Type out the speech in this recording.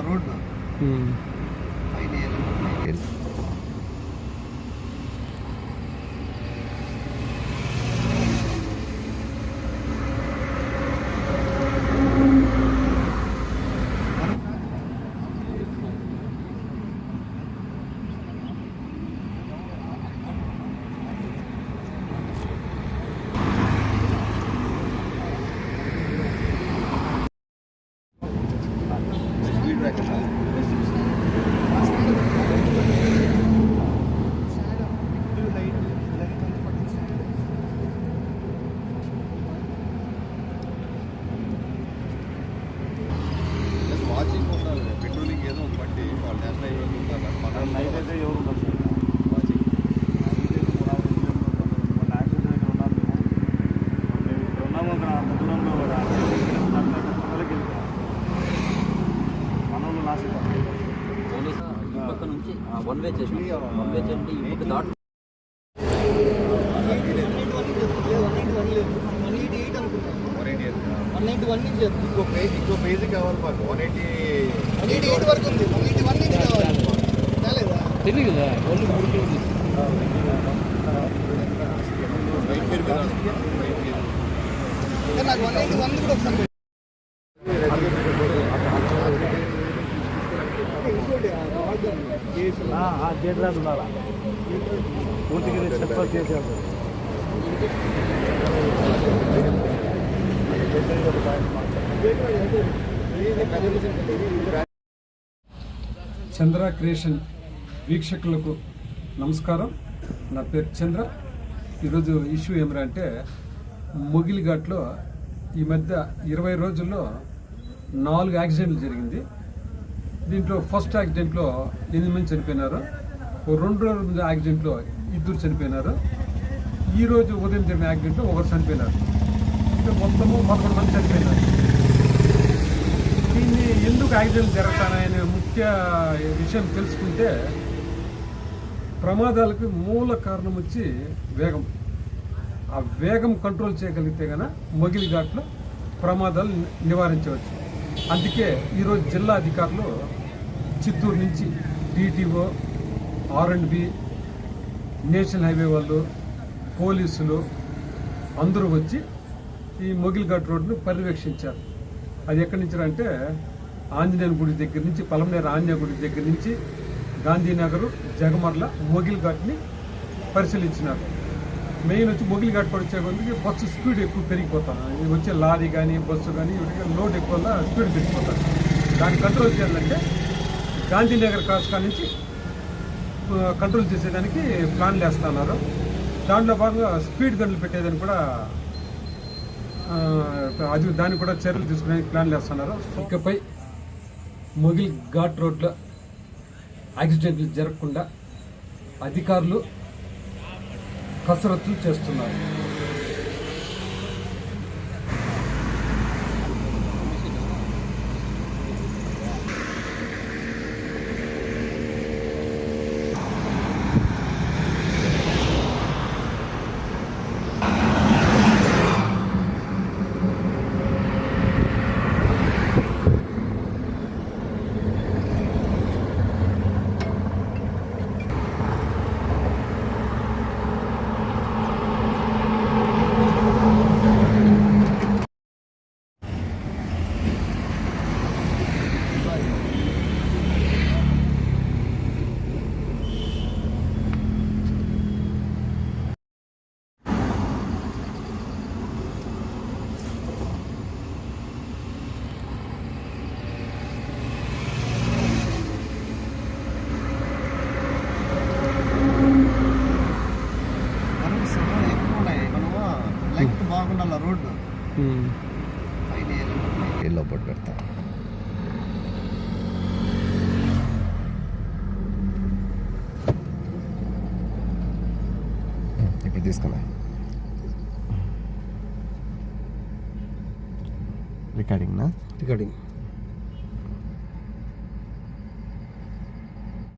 Road one way చేసి one way చేయండి ఇప్పుడు దాట్ వన్ ఎయిటీ వన్ నుంచి ఇంకో పేజ్ ఇంకో పేజ్ కావాలి మాకు one eighty one eighty eight వరకు ఉంది వన్ ఎయిటీ వన్ నుంచి కావాలి కాలేదా తెలియదు కదా ఓన్లీ మూడు కానీ నాకు వన్ ఎయిటీ వన్ కూడా ఒకసారి పెట్టు. ఉండాలా పూర్తిగా చెప్పాలి చేశారు చంద్ర క్రియేషన్ వీక్షకులకు నమస్కారం నా పేరు చంద్ర ఈరోజు ఇష్యూ ఏమిరా అంటే మొగిలిఘాట్లో ఈ మధ్య ఇరవై రోజుల్లో నాలుగు యాక్సిడెంట్లు జరిగింది దీంట్లో ఫస్ట్ యాక్సిడెంట్లో ఎనిమిది మంది చనిపోయినారు. ఓ రెండు రోజుల ముందు యాక్సిడెంట్లో ఇద్దరు చనిపోయినారు. ఈరోజు ఉదయం జరిగిన యాక్సిడెంట్లో ఒకరు చనిపోయినారు. ఇంకా మొత్తము పదకొండు మంది చనిపోయినారు. దీన్ని ఎందుకు యాక్సిడెంట్ జరుగుతాయనే ముఖ్య విషయం తెలుసుకుంటే ప్రమాదాలకు మూల కారణం వచ్చి వేగం. ఆ వేగం కంట్రోల్ చేయగలిగితే కనుక మొగిలి ఘాట్లో ప్రమాదాలు నివారించవచ్చు. అందుకే ఈరోజు జిల్లా అధికారులు చిత్తూరు నుంచి DTO R and B national highway వాళ్ళు పోలీసులు అందరూ వచ్చి ఈ మొగిల్ఘాట్ రోడ్ను పర్యవేక్షించారు. అది ఎక్కడి నుంచి అంటే ఆంజనేయ గుడి దగ్గర నుంచి పలమనేరు ఆంజనేయ గుడి దగ్గర నుంచి గాంధీనగర్ జగమర్ల మొగిల్ఘాట్ని పరిశీలించినారు. మెయిన్ వచ్చి మొగిల్ఘాట్ పడి వచ్చే కొద్దికి బస్సు స్పీడ్ ఎక్కువ పెరిగిపోతాను ఇది వచ్చే లారీ కానీ బస్సు కానీ లోడ్ ఎక్కువ స్పీడ్ పెరిగిపోతాను దాన్ని కంట్రోల్ చేయాలంటే గాంధీనగర్ క్రాస్ కాడ నుంచి కంట్రోల్ చేసేదానికి ప్లాన్లు వేస్తున్నారు దాంట్లో భాగంగా స్పీడ్ గన్లు పెట్టేదాన్ని కూడా అది దాన్ని కూడా చర్యలు తీసుకునే ప్లాన్లు వేస్తున్నారు ఇకపై మొగిల్ ఘాట్ రోడ్లో యాక్సిడెంట్లు జరగకుండా అధికారులు కసరత్తులు చేస్తున్నారు. ఎల్లో బోర్డు పెడతా. ఇప్పుడు తీసుకున్నా. రికార్డింగ్నా రికార్డింగ్